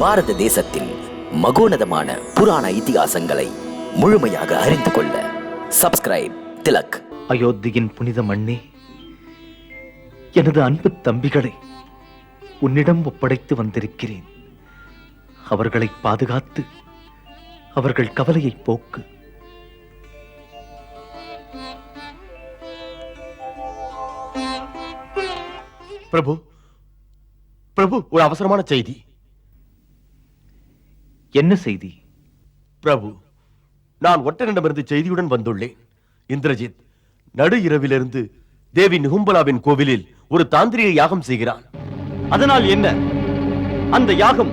பாரத தேசத்தில் மகோனதமான புராண இதிகாசங்களை முழுமையாக அறிந்து கொள்ள சப்ஸ்கிரைப் திலக். அயோத்தியின் புனித மண்ணே எனது அன்பு தம்பிகளை உன்னிடம் ஒப்படைத்து வந்திருக்கிறேன். அவர்களை பாதுகாத்து அவர்கள் கவலையை போக்கு. பிரபு பிரபு ஒரு அவசரமான செய்தி. என்ன செய்தி? பிரபு நான் ஒட்டனிடமிருந்து செய்தியுடன் வந்துள்ளேன். இந்திரஜித் நடு இரவிலிருந்து தேவி நிகும்பலாவின் கோவிலில் ஒரு தாந்திரியை யாகம் செய்கிறான். அதனால் என்ன? அந்த யாகம்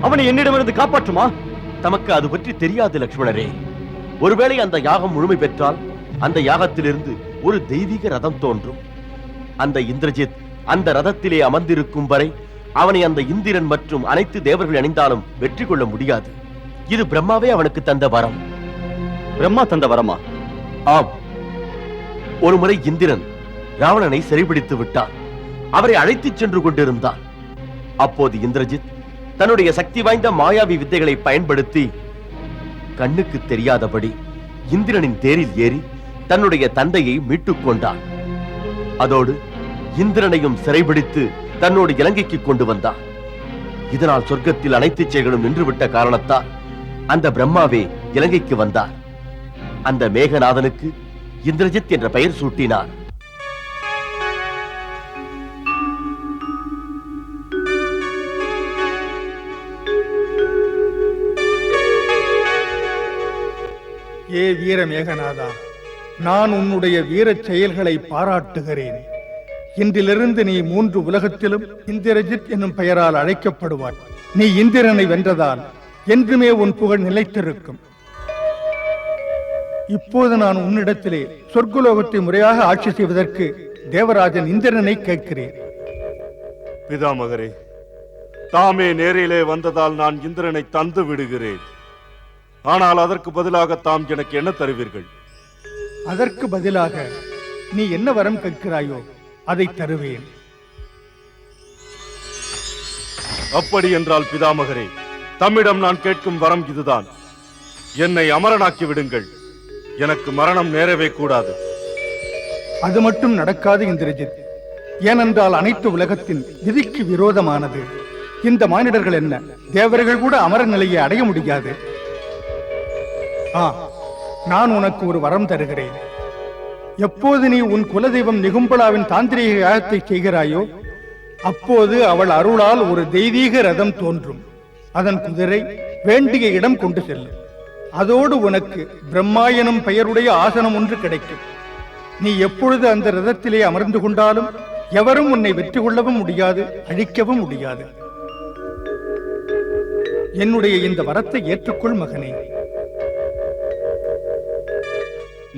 அவனை என்னிடமிருந்து காப்பாற்றுமா? தமக்கு அது பற்றி தெரியாது லக்ஷ்மணரே. ஒருவேளை அந்த யாகம் முழுமை பெற்றால் அந்த யாகத்திலிருந்து ஒரு தெய்வீக ரதம் தோன்றும். அந்த இந்திரஜித் அந்த ரதத்திலே அமர்ந்திருக்கும் வரை அவனை அந்த இந்திரன் மற்றும் அனைத்து தேவர்கள் அணிந்தாலும் வெற்றி கொள்ள முடியாது. இது பிரம்மாவே அவனுக்கு தந்த வரம். பிரம்மா தந்த வரமா? ஆம். ஒருமுறை இந்திரன் ராவணனை சிறைபிடித்து விட்டான். அவரை அழைத்துச் சென்று கொண்டிருந்தான். அப்போது இந்திரஜித் தன்னுடைய சக்தி வாய்ந்த மாயாவி வித்தைகளை பயன்படுத்தி கண்ணுக்கு தெரியாதபடி இந்திரனின் தேரில் ஏறி தன்னுடைய தந்தையை மீட்டுக் கொண்டான். அதோடு இந்திரனையும் சிறைபிடித்து தன்னோடு இலங்கைக்கு கொண்டு வந்தான். இதனால் சொர்க்கத்தில் அனைத்து செயல்களும் நின்றுவிட்ட காரணத்தால் அந்த பிரம்மாவே இலங்கைக்கு வந்தார். அந்த மேகநாதனுக்கு இந்திரஜித் என்ற பெயர் சூட்டினார். ஏ வீர மேகநாதா நான் உன்னுடைய வீரச் செயல்களை பாராட்டுகிறேன். இன்றிலிருந்து நீ மூன்று உலகத்திலும் இந்திரஜித் என்னும் பெயரால் அழைக்கப்படுவாய். நீ இந்திரனை வென்றதால் என்றுமே உன் புகழ் நிலைத்திருக்கும். இப்போது நான் உன்னிடத்திலே சொர்க்கலோகத்தை முறையாக ஆட்சி செய்வதற்கு தேவராஜன் இந்திரனை கேட்கிறேன். பிதாமகரே தாமே நேரிலே வந்ததால் நான் இந்திரனை தந்து விடுகிறேன். ஆனால் அதற்கு பதிலாக தாம் எனக்கு என்ன தருவீர்கள்? அதற்கு பதிலாக நீ என்ன வரம் கேட்கிறாயோ அதை தருவேன். அப்படி என்றால் பிதாமகரே தம்மிடம் நான் கேட்கும் வரம் இதுதான். என்னை அமரனாக்கி விடுங்கள். எனக்கு மரணம் நேரவே கூடாது. அது மட்டும் நடக்காது இந்திரஜித். ஏனென்றால் அனைத்து உலகத்தின் விதிக்கு விரோதமானது. இந்த மானிடர்கள் என்ன தேவர்கள் கூட அமர நிலையை அடைய முடியாது. ஆ நான் உனக்கு ஒரு வரம் தருகிறேன். எப்போது நீ உன் குலதெய்வம் நிகும்பலாவின் தாந்திரீக யாகத்தை செய்கிறாயோ அப்போது அவள் அருளால் ஒரு தெய்வீக ரதம் தோன்றும். அதன் குதிரை வேண்டிய இடம் கொண்டு செல்லும் அதோடு உனக்கு பிரம்மா எனும் பெயருடைய ஆசனம் ஒன்று கிடைக்கும். நீ எப்பொழுது அந்த ரதத்திலே அமர்ந்து கொண்டாலும் எவரும் உன்னை வெற்றி கொள்ளவும் முடியாது அழிக்கவும் முடியாது. என்னுடைய இந்த வரத்தை ஏற்றுக்கொள் மகனே.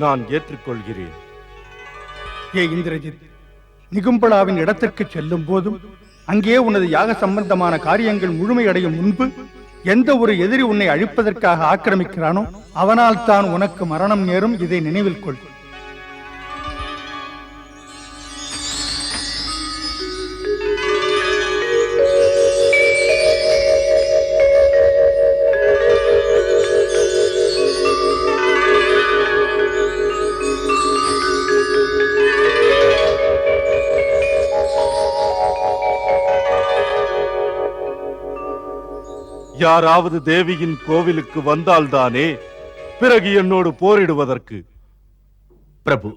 நான் ஏற்றுக்கொள்கிறேன். ஏ இந்திரஜித் நிகும்பலாவின் இடத்திற்கு செல்லும் போதும் அங்கே உனது யாக சம்பந்தமான காரியங்கள் முழுமையடையும் முன்பு எந்த ஒரு எதிரி உன்னை அழிப்பதற்காக ஆக்கிரமிக்கிறானோ அவனால் தான் உனக்கு மரணம் நேரும் இதை நினைவில் கொள். யாராவது தேவியின் கோவிலுக்கு வந்தால்தானே பிறகு என்னோடு போரிடுவதற்கு? பிரபு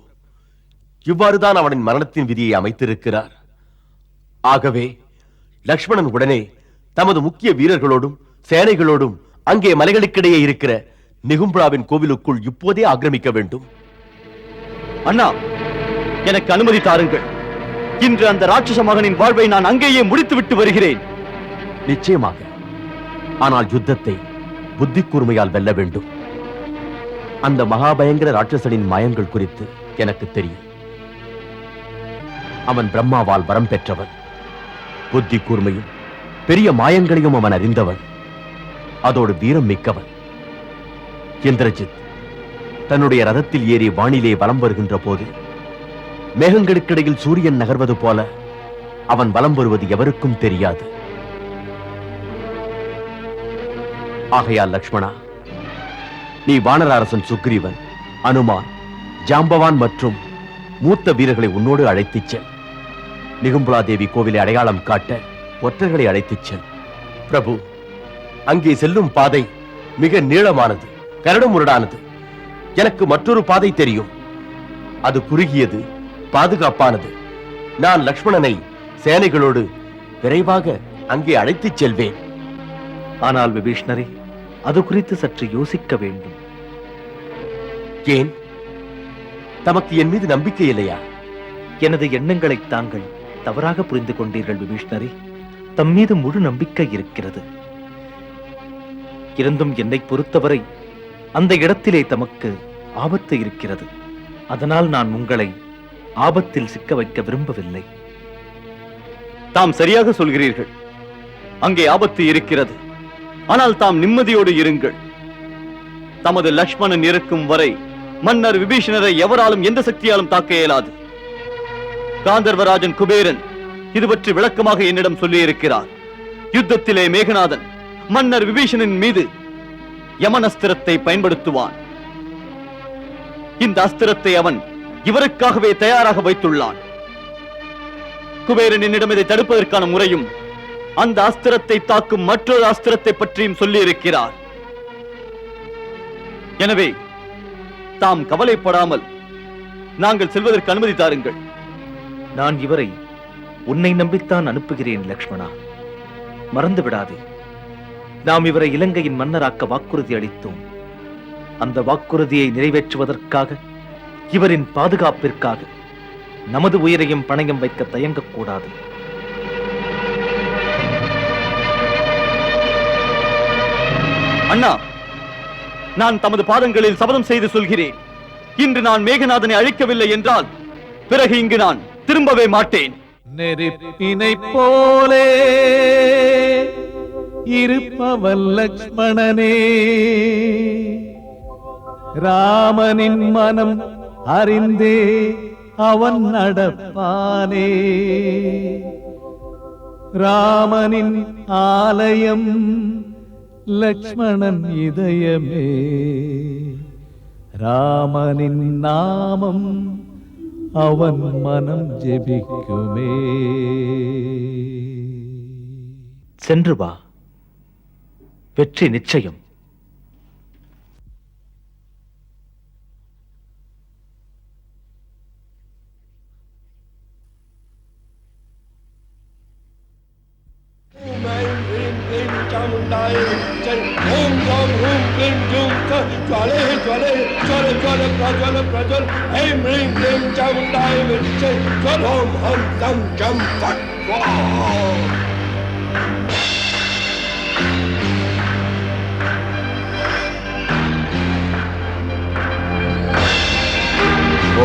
இவ்வாறுதான் அவனின் மரணத்தின் விதியை அமைத்திருக்கிறார். ஆகவே லக்ஷ்மணன் உடனே தமது முக்கிய வீரர்களோடும் சேனைகளோடும் அங்கே மலைகளுக்கிடையே இருக்கிற நிகும்பலாவின் கோவிலுக்குள் இப்போதே ஆக்கிரமிக்க வேண்டும். அண்ணா எனக்கு அனுமதி தாருங்கள். இன்று அந்த ராட்சச மகனின் வாழ்வை நான் அங்கேயே முடித்து விட்டு வருகிறேன். நிச்சயமாக. ஆனால் யுத்தத்தை புத்தி கூர்மையால் வெல்ல வேண்டும். அந்த மகாபயங்கர ராட்சசனின் மாயங்கள் குறித்து எனக்கு தெரியும். அவன் பிரம்மாவால் வரம் பெற்றவன். புத்தி கூர்மையும் பெரிய மாயங்களையும் அவன் அறிந்தவன். அதோடு வீரம் மிக்கவன். இந்திரஜித் தன்னுடைய ரதத்தில் ஏறி வானிலே வலம் வருகின்ற போது மேகங்களுக்கிடையில் சூரியன் நகர்வது போல அவன் வலம் வருவது எவருக்கும் தெரியாது. ஆகையால் லக்ஷ்மணா நீ வானர அரசன் சுக்ரீவன் அனுமான் ஜாம்பவான் மற்றும் மூத்த வீரர்களை உன்னோடு அழைத்துச் செல். நிகும்புலா தேவி கோவிலை அடையாளம் காட்ட ஒற்றர்களை அழைத்துச் செல். பிரபு அங்கே செல்லும் பாதை மிக நீளமானது கரடுமுரடானது எனக்கு மற்றொரு பாதை தெரியும். அது குறுகியது பாதுகாப்பானது. நான் லக்ஷ்மணனை சேனைகளோடு விரைவாக அங்கே அழைத்துச் செல்வேன். ஆனால் விபீஷ்ணரே அது குறித்து சற்று யோசிக்க வேண்டும். ஏன்? தமக்கு என் மீது நம்பிக்கை இல்லையா? எனது எண்ணங்களை தாங்கள் தவறாக புரிந்து கொண்டீர்கள் விபீஷ்ணரே. தம் மீது முழு நம்பிக்கை இருக்கிறது. இருந்தும் என்னை பொறுத்தவரை அந்த இடத்திலே தமக்கு ஆபத்து இருக்கிறது. அதனால் நான் உங்களை ஆபத்தில் சிக்க வைக்க விரும்பவில்லை. தாம் சரியாக சொல்கிறீர்கள். அங்கே ஆபத்து இருக்கிறது. ஆனால் தாம் நிம்மதியோடு இருங்கள். தமது லக்ஷ்மணன் இருக்கும் வரை மன்னர் விபீஷணரை எவராலும் எந்த சக்தியாலும் தாக்க இயலாது. காந்தர்வராஜன் குபேரன் இது பற்றி விளக்கமாக என்னிடம் சொல்லியிருக்கிறார். யுத்தத்திலே மேகநாதன் மன்னர் விபீஷணன் மீது யமனஸ்திரத்தை பயன்படுத்துவான். இந்த அஸ்திரத்தை அவன் இவருக்காகவே தயாராக வைத்துள்ளான். குபேரன் என்னிடம் இதை தடுப்பதற்கான முறையும் அந்த அஸ்திரத்தை தாக்கும் மற்றொரு அஸ்திரத்தை பற்றியும் சொல்லியிருக்கிறார். எனவே தாம் கவலைப்படாமல் நாங்கள் செல்வதற்கு அனுமதி தாருங்கள். நான் இவரை உன்னை நம்பித்தான் அனுப்புகிறேன் லக்ஷ்மணா. மறந்து விடாதே நாம் இவரை இலங்கையின் மன்னராக்க வாக்குறுதி அளித்தோம். அந்த வாக்குறுதியை நிறைவேற்றுவதற்காக இவரின் பாதுகாப்பிற்காக நமது உயிரையும் பணயம் வைக்க தயங்கக்கூடாது. அண்ணா நான் தமது பாதங்களில் சபதம் செய்து சொல்கிறேன். இன்று நான் மேகநாதனை அழிக்கவில்லை என்றால் பிறகு இங்கு நான் திரும்பவே மாட்டேன். நெருப்பினை போலே இருப்பவன் லக்ஷ்மணனே ராமனின் மனம் அறிந்தே அவன் நடப்பானே. ராமனின் ஆலயம் லக்ஷ்மணன் இதயமே. ராமனின் நாமம் அவன் மனம் ஜெபிக்குமே. சென்று வா. வெற்றி நிச்சயம். क्लीं क्लूं च ज्वले ज्वले ज्वल ज्वल प्रज्वल प्रज्वल ऐं ह्रीं क्लीं चामुण्डाय विच्चे ज्वल ॐ हं दं जं फट्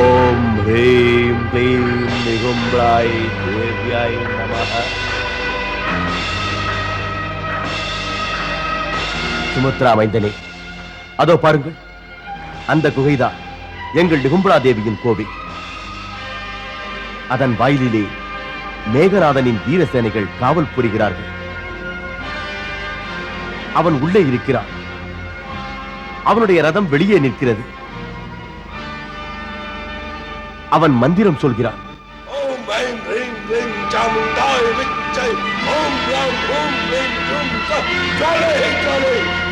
ॐ ह्रीं क्लीं निगुम्ब्राय देव्याय नमः சுமித்ரா மைந்தனே. அதோ பாருங்கள் அந்த குகைதான் எங்கள் நிகும்பலா தேவியின் கோவில். அதன் வாயிலிலே மேகநாதனின் வீரசேனைகள் காவல் புரிகிறார்கள். அவன் உள்ளே இருக்கிறான். அவனுடைய ரதம் வெளியே நிற்கிறது. அவன் மந்திரம் சொல்கிறான்.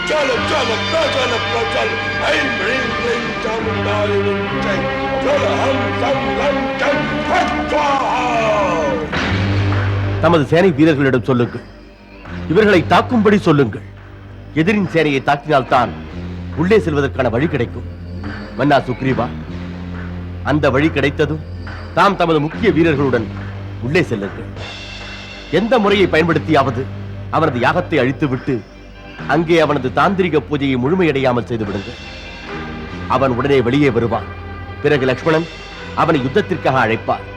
Hrim Klim Chamundai Jai Om Ram Hum Klim Jum Sa Jwale Jwale தமது சேனை வீரர்களிடம் சொல்லுங்கள். இவர்களை தாக்கும்படி சொல்லுங்கள். எதிரின் சேனையை தாக்கினால்தான் உள்ளே செல்வதற்கான வழி கிடைக்கும். மன்னா சுக்ரீவா அந்த வழி கிடைத்ததும் தாம் தமது முக்கிய வீரர்களுடன் உள்ளே செல்லுங்கள். எந்த முறையை பயன்படுத்தியாவது அவரது யாகத்தை அழித்துவிட்டு அங்கே அவனது தாந்திரிக பூஜையை முழுமையடையாமல் செய்து விடுங்கள் அவன் உடனே வெளியே வருவான். பிறகு லக்ஷ்மணன் அவனை யுத்தத்திற்காக அழைப்பார்.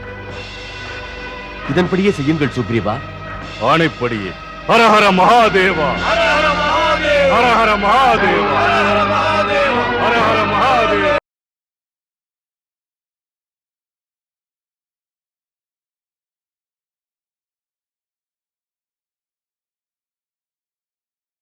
இதன்படியே செய்யுங்கள் சுக்ரீவா. ஆணைப்படியே. ஹர ஹர மகாதேவா. ஹர ஹர மகாதேவா.